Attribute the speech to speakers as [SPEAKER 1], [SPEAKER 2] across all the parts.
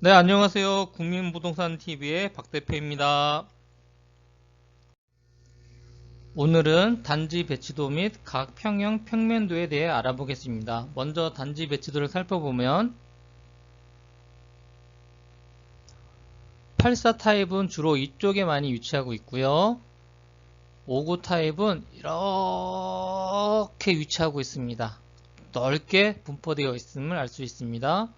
[SPEAKER 1] 네, 안녕하세요. 국민부동산TV의 박 대표입니다. 오늘은 단지 배치도 및 각 평형 평면도에 대해 알아보겠습니다. 먼저 단지 배치도를 살펴보면 84 타입은 주로 이쪽에 많이 위치하고 있고요. 59 타입은 이렇게 위치하고 있습니다. 넓게 분포되어 있음을 알 수 있습니다.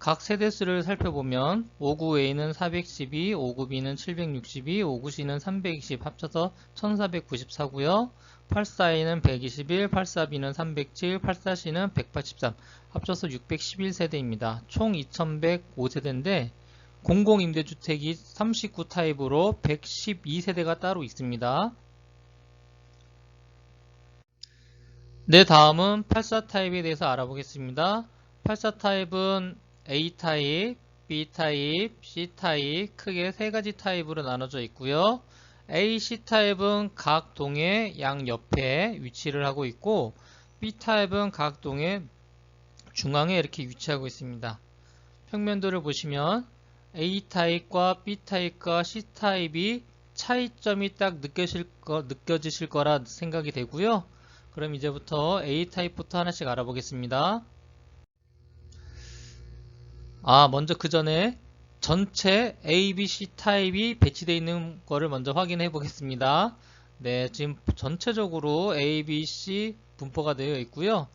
[SPEAKER 1] 각 세대수를 살펴보면 59A는 412, 59B는 762, 59C는 320 합쳐서 1494고요. 84A는 121, 84B는 307, 84C는 183 합쳐서 611세대입니다. 총 2105세대인데 공공임대주택이 39 타입으로 112세대가 따로 있습니다. 네, 다음은 84 타입에 대해서 알아보겠습니다. 84 타입은 A 타입, B 타입, C 타입 크게 세 가지 타입으로 나눠져 있고요. A, C 타입은 각 동의 양 옆에 위치를 하고 있고 B 타입은 각 동의 중앙에 이렇게 위치하고 있습니다. 평면도를 보시면 A 타입과 B 타입과 C 타입이 차이점이 딱 느껴질 거, 느껴지실 거라 생각이 되고요. 그럼 이제부터 A 타입부터 하나씩 알아보겠습니다. 아, 먼저 그 전에 전체 A, B, C 타입이 배치되어 있는 거를 먼저 확인해 보겠습니다. 네, 지금 전체적으로 A, B, C 분포가 되어 있고요.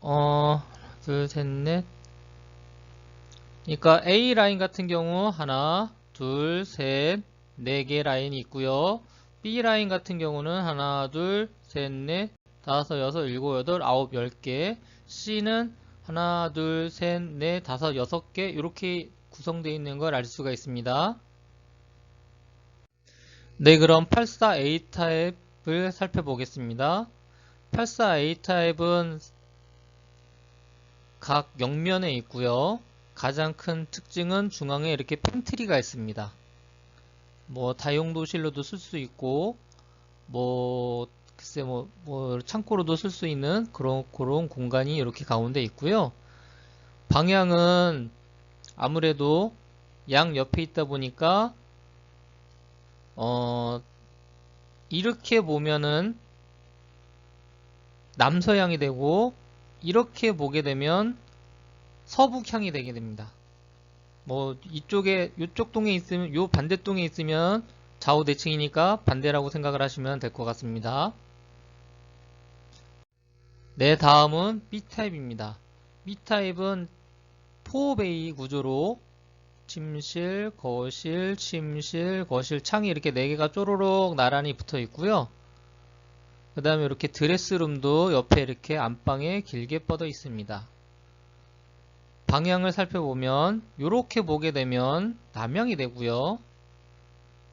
[SPEAKER 1] 어, 둘, 셋, 넷. 그러니까 A 라인 같은 경우 하나, 둘, 셋, 네 개 라인이 있고요. B 라인 같은 경우는 하나, 둘, 셋, 넷, 다섯, 여섯, 일곱, 여덟, 아홉, 열 개. C는 하나, 둘, 셋, 넷, 다섯, 여섯 개 이렇게 구성되어 있는 걸 알 수가 있습니다. 네, 그럼 84A 타입을 살펴보겠습니다. 84A 타입은 각 옆면에 있고요. 가장 큰 특징은 중앙에 이렇게 팬트리가 있습니다. 뭐 다용도실로도 쓸 수 있고 뭐 글쎄 뭐, 뭐 창고로도 쓸 수 있는 그런 그런 공간이 이렇게 가운데 있고요. 방향은 아무래도 양 옆에 있다 보니까 어 이렇게 보면은 남서향이 되고 이렇게 보게 되면 서북향이 되게 됩니다. 뭐 이쪽에 이쪽 동에 있으면 요 반대 동에 있으면 좌우 대칭이니까 반대라고 생각을 하시면 될 것 같습니다. 네, 다음은 B타입입니다. B타입은 4베이 구조로 침실, 거실, 침실, 거실, 창이 이렇게 4개가 쪼로록 나란히 붙어 있고요. 그 다음에 이렇게 드레스룸도 옆에 이렇게 안방에 길게 뻗어 있습니다. 방향을 살펴보면 이렇게 보게 되면 남향이 되고요.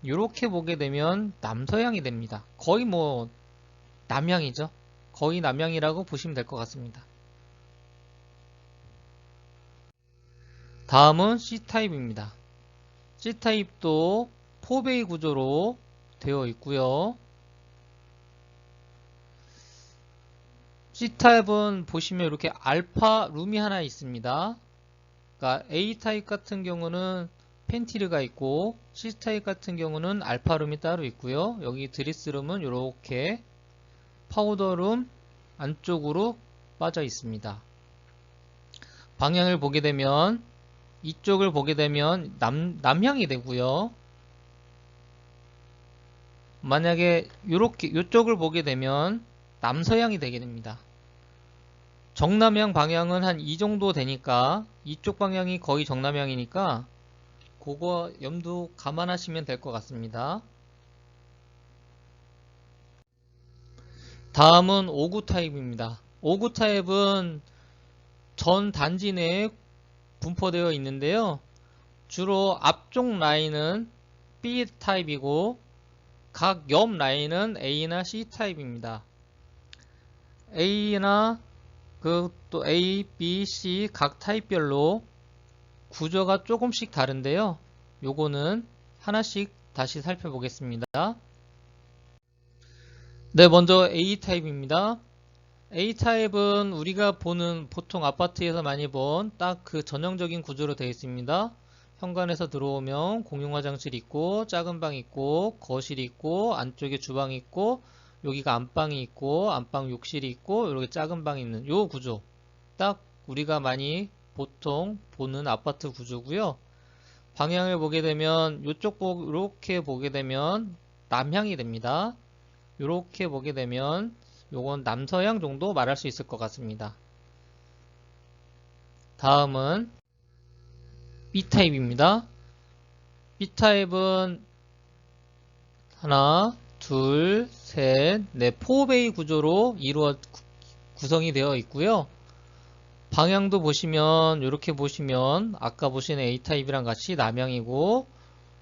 [SPEAKER 1] 이렇게 보게 되면 남서향이 됩니다. 거의 뭐 남향이죠. 거의 남향이라고 보시면 될 것 같습니다. 다음은 C타입입니다. C타입도 4베이 구조로 되어 있고요. C타입은 보시면 이렇게 알파 룸이 하나 있습니다. 그러니까 A타입 같은 경우는 펜티르가 있고 C타입 같은 경우는 알파룸이 따로 있고요. 여기 드리스룸은 이렇게 파우더룸 안쪽으로 빠져 있습니다. 방향을 보게 되면 이쪽을 보게 되면 남, 남향이 되고요. 만약에 이렇게 이쪽을 보게 되면 남서향이 되게 됩니다. 정남향 방향은 한 이 정도 되니까 이쪽 방향이 거의 정남향이니까 그거 염두 감안하시면 될 것 같습니다. 다음은 5구 타입입니다. 5구 타입은 전 단지 내에 분포되어 있는데요. 주로 앞쪽 라인은 B 타입이고 각 옆 라인은 A나 C 타입입니다. A나 그 또 A, B, C 각 타입별로 구조가 조금씩 다른데요. 요거는 하나씩 다시 살펴보겠습니다. 네, 먼저 A 타입입니다. A타입은 우리가 보는 보통 아파트에서 많이 본 딱 그 전형적인 구조로 되어 있습니다. 현관에서 들어오면 공용 화장실 있고 작은 방 있고 거실 있고 안쪽에 주방 있고 여기가 안방이 있고 안방 욕실이 있고 이렇게 작은 방이 있는 요 구조 딱 우리가 많이 보통 보는 아파트 구조고요. 방향을 보게 되면 요쪽 보 이렇게 보게 되면 남향이 됩니다. 이렇게 보게 되면 요건 남서향 정도 말할 수 있을 것 같습니다. 다음은 B타입입니다. B타입은 하나, 둘, 셋, 넷, 포베이 구조로 이루어 구- 구성이 되어 있고요. 방향도 보시면 이렇게 보시면 아까 보신 A타입이랑 같이 남향이고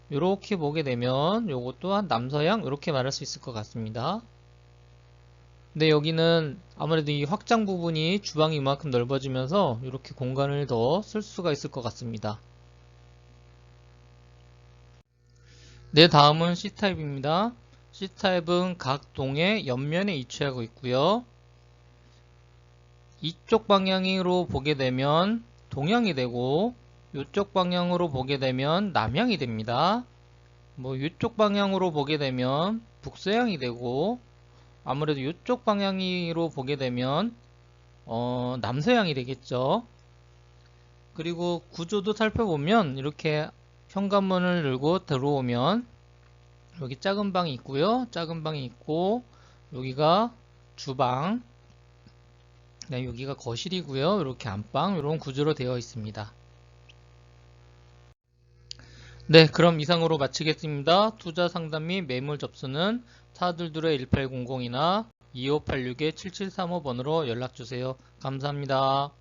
[SPEAKER 1] 이렇게 보게 되면 요것 또한 남서향 이렇게 말할 수 있을 것 같습니다. 근데 여기는 아무래도 이 확장 부분이 주방이 이만큼 넓어지면서 이렇게 공간을 더 쓸 수가 있을 것 같습니다. 네, 다음은 C타입입니다. C타입은 각 동의 옆면에 위치하고 있고요. 이쪽 방향으로 보게 되면 동향이 되고 이쪽 방향으로 보게 되면 남향이 됩니다. 뭐 이쪽 방향으로 보게 되면 북서향이 되고 아무래도 이쪽 방향으로 보게 되면 어, 남서향이 되겠죠. 그리고 구조도 살펴보면 이렇게 현관문을 열고 들어오면 여기 작은 방이 있고요. 작은 방이 있고 여기가 주방 네, 여기가 거실이고요. 이렇게 안방 이런 구조로 되어 있습니다. 네, 그럼 이상으로 마치겠습니다. 투자 상담 및 매물 접수는 타들들의 1800이나 2586-7735번으로 연락 주세요. 감사합니다.